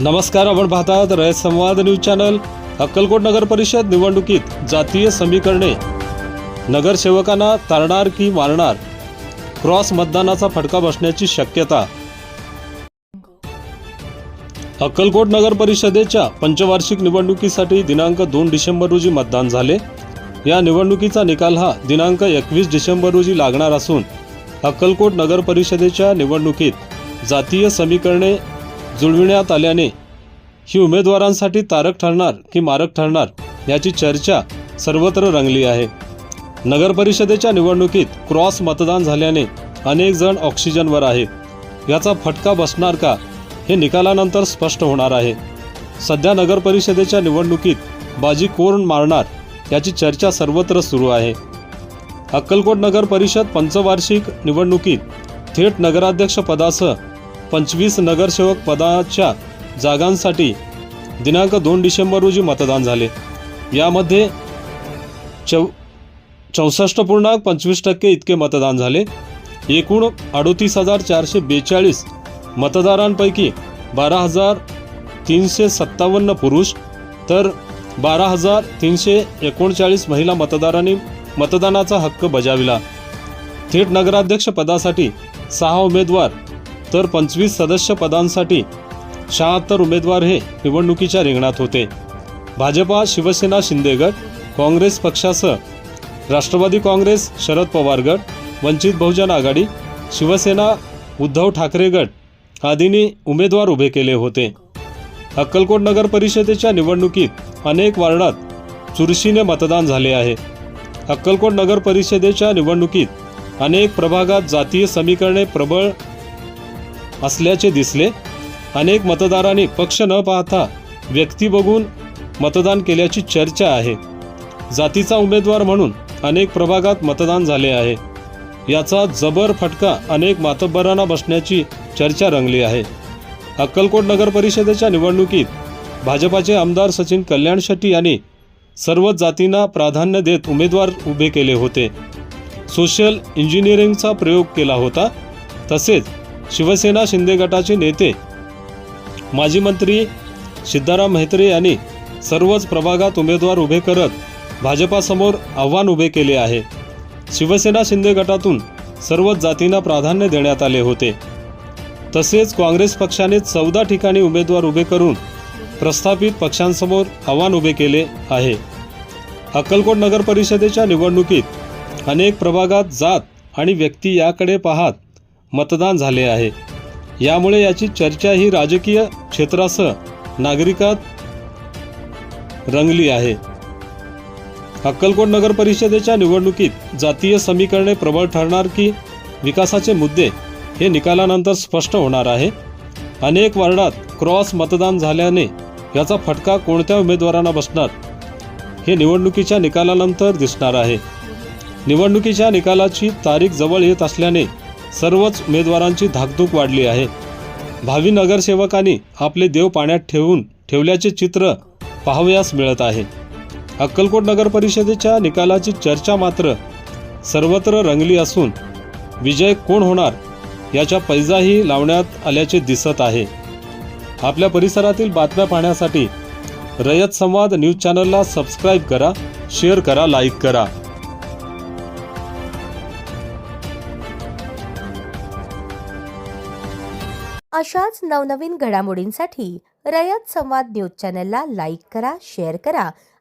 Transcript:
नमस्कार आपण पाहतात रयत संवाद न्यूज चॅनल. अक्कलकोट नगर परिषद निवडणुकीत जातीय समीकरणे. नगरसेवकांना तारणार की मारणार? क्रॉस मतदानाचा फटका बसण्याची शक्यता. अक्कलकोट नगर परिषदेच्या पंचवार्षिक निवडणुकीसाठी दिनांक दोन डिसेंबर रोजी मतदान झाले. या निवडणुकीचा निकाल हा दिनांक एकवीस डिसेंबर रोजी लागणार असून अक्कलकोट नगर परिषदेच्या निवडणुकीत जातीय समीकरणे जुळविण्यात आल्याने ही उमेदवारांसाठी तारक ठरणार की मारक ठरणार याची चर्चा सर्वत्र रंगली आहे. नगर परिषदेच्या निवडणुकीत क्रॉस मतदान झाल्याने अनेक जण ऑक्सिजनवर आहेत याचा फटका बसणार का हे निकालानंतर स्पष्ट होणार आहे. सध्या नगर परिषदेच्या निवडणुकीत बाजी कोण मारणार याची चर्चा सर्वत्र सुरू आहे. अक्कलकोट नगर परिषद पंचवार्षिक निवडणुकीत थेट नगराध्यक्ष पदासह पंचवीस नगरसेवक पदाच्या जागांसाठी दिनांक दोन डिसेंबर रोजी मतदान झाले. यामध्ये चौ चौसष्ट पूर्णांक पंचवीस टक्के इतके मतदान झाले. एकूण अडोतीस हजार चारशे बेचाळीस मतदारांपैकी बारा हजार तीनशे सत्तावन्न पुरुष तर बारा हजार तीनशे एकोणचाळीस महिला मतदारांनी मतदानाचा हक्क बजाविला. थेट नगराध्यक्ष पदासाठी सहा उमेदवार तर पंचवीस सदस्य पदांसाठी शहात्तर उमेदवार हे निवडणुकीच्या रिंगणात होते. भाजपा शिवसेना शिंदेगड काँग्रेस पक्षासह राष्ट्रवादी काँग्रेस शरद पवार गट वंचित बहुजन आघाडी शिवसेना उद्धव ठाकरे गट आदींनी उमेदवार उभे केले होते. अक्कलकोट नगर परिषदेच्या निवडणुकीत अनेक वार्डात चुरशीने मतदान झाले आहे. अक्कलकोट नगर परिषदेच्या निवडणुकीत अनेक प्रभागात जातीय समीकरणे प्रबळ असल्याचे दिसले. अनेक मतदारांनी पक्ष न पाहता व्यक्ती बघून मतदान केल्याची चर्चा आहे. जातीचा उमेदवार म्हणून अनेक प्रभागात मतदान झाले आहे. याचा जबर फटका अनेक मातब्बरांना बसण्याची चर्चा रंगली आहे. अक्कलकोट नगर परिषदेच्या निवडणुकीत भाजपाचे आमदार सचिन कल्याण शेट्टी यांनी सर्वच जातींना प्राधान्य देत उमेदवार उभे केले होते. सोशल इंजिनिअरिंगचा प्रयोग केला होता. तसेच शिवसेना शिंदे गटाचे नेते माजी मंत्री सिद्धाराम म्हेत्रे यांनी सर्वच प्रभागात उमेदवार उभे करत भाजपासमोर आव्हान उभे केले आहे. शिवसेना शिंदे गटातून सर्वच जातींना प्राधान्य देण्यात आले होते. तसेच काँग्रेस पक्षाने चौदा ठिकाणी उमेदवार उभे करून प्रस्थापित पक्षांसमोर आव्हान उभे केले आहे. अक्कलकोट नगर परिषदेच्या निवडणुकीत अनेक प्रभागात जात आणि व्यक्ती याकडे पाहत मतदान झाले आहे. यामुळे याची चर्चा ही राजकीय क्षेत्रासह नागरिकात रंगली आहे. अक्कलकोट नगर परिषदेच्या निवडणुकीत जातीय समीकरणे प्रबळ ठरणार की विकासाचे मुद्दे हे निकालानंतर स्पष्ट होणार आहे? अनेक वार्डात क्रॉस मतदान झाल्याने याचा फटका कोणत्या उमेदवारांना बसणार? हे निवडणुकीच्या निकालानंतर दिसणार आहे. निवडणुकीच्या निकालाची तारीख जवळ येत असल्याने सर्वच उमेदवारांची धाकधूक वाढली आहे. भावी नगरसेवकांनी आपले देव पाण्यात ठेवून ठेवल्याचे चित्र पाहावयास मिळत आहे. अक्कलकोट नगर परिषदेच्या निकालाची चर्चा मात्र सर्वत्र रंगली असून विजय कोण होणार याच्या पैजाही लावण्यात आल्याचे दिसत आहे. आपल्या परिसरातील बातम्या पाहण्यासाठी रयत संवाद न्यूज चॅनलला सबस्क्राईब करा शेअर करा लाईक करा. अशाच नवनवीन घडामोडींसाठी रयत संवाद न्यूज चॅनलला लाईक करा शेअर करा